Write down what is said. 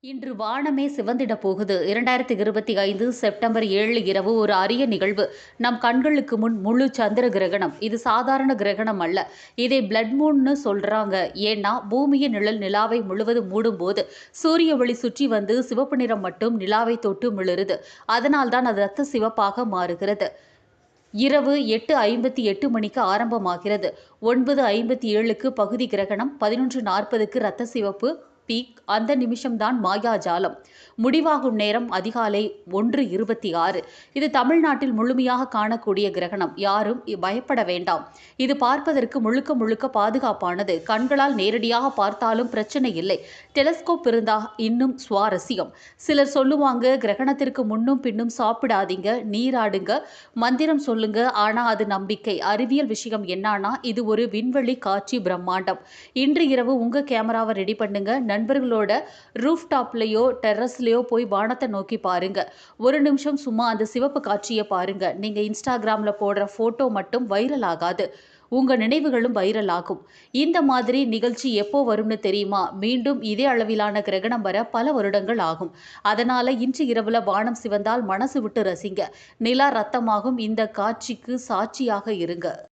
இன்று வானமே சிவந்திட போகுது. இரண்டாயிரத்தி இருபத்தி ஐந்து செப்டம்பர் ஏழு இரவு ஒரு அரிய நிகழ்வு. நம் கண்களுக்கு முன் முழு சந்திர கிரகணம். இது சாதாரண கிரகணம் அல்ல. இதை பிளட் மூன்னு சொல்றாங்க. ஏன்னா பூமியின் நிழல் நிலாவை முழுவதும் மூடும் போது சூரிய ஒளி சுற்றி வந்து சிவப்பு நிறம் மட்டும் நிலாவை தொட்டு மிளருது. அதனால்தான் அது ரத்த சிவப்பாக மாறுகிறது. இரவு எட்டு ஐம்பத்தி எட்டு மணிக்கு ஆரம்பமாகிறது. ஒன்பது ஐம்பத்தி ஏழுக்கு பகுதி கிரகணம் பதினொன்று நாற்பதுக்கு ரத்த சிவப்பு பீக் அந்த நிமிஷம்தான் மாயாஜாலம். முடிவாகும் நேரம் அதிகாலை ஒன்று இருபத்தி ஆறு. இது தமிழ்நாட்டில் முழுமையாக காணக்கூடிய கிரகணம். யாரும் பயப்பட வேண்டாம். இது பார்ப்பதற்கு முழுக்க முழுக்க பாதுகாப்பானது. கண்களால் நேரடியாக பார்த்தாலும் பிரச்சனை இல்லை. டெலஸ்கோப் இருந்தா இன்னும் சுவாரஸ்யம். சிலர் சொல்லுவாங்க கிரகணத்திற்கு முன்னும் பின்னும் சாப்பிடாதீங்க நீராடுங்க மந்திரம் சொல்லுங்க ஆனா அது நம்பிக்கை. அறிவியல் விஷயம் என்னன்னா இது ஒரு விண்வெளி காட்சி பிரம்மாண்டம். இன்று இரவு உங்க கேமராவை ரெடி பண்ணுங்க. நண்பர்களோட ரூஃப் டாப்லயோ டெர்ரஸ்லயோ போய் வானத்தை நோக்கி பாருங்க. ஒரு நிமிஷம் சும்மா அந்த சிவப்பு காட்சியை பாருங்க. நீங்க இன்ஸ்டாகிராம்ல போடுற போட்டோ மட்டும் வைரல் ஆகாது. உங்க நினைவுகளும் வைரல் ஆகும். இந்த மாதிரி நிகழ்ச்சி எப்போ வரும்னு தெரியுமா? மீண்டும் இதே அளவிலான கிரகணம் வர பல வருடங்கள் ஆகும். அதனால இன்று இரவுல வானம் சிவந்தால் மனசு விட்டு ரசிங்க. நிலா ரத்தமாகும். இந்த காட்சிக்கு சாட்சியாக இருங்க.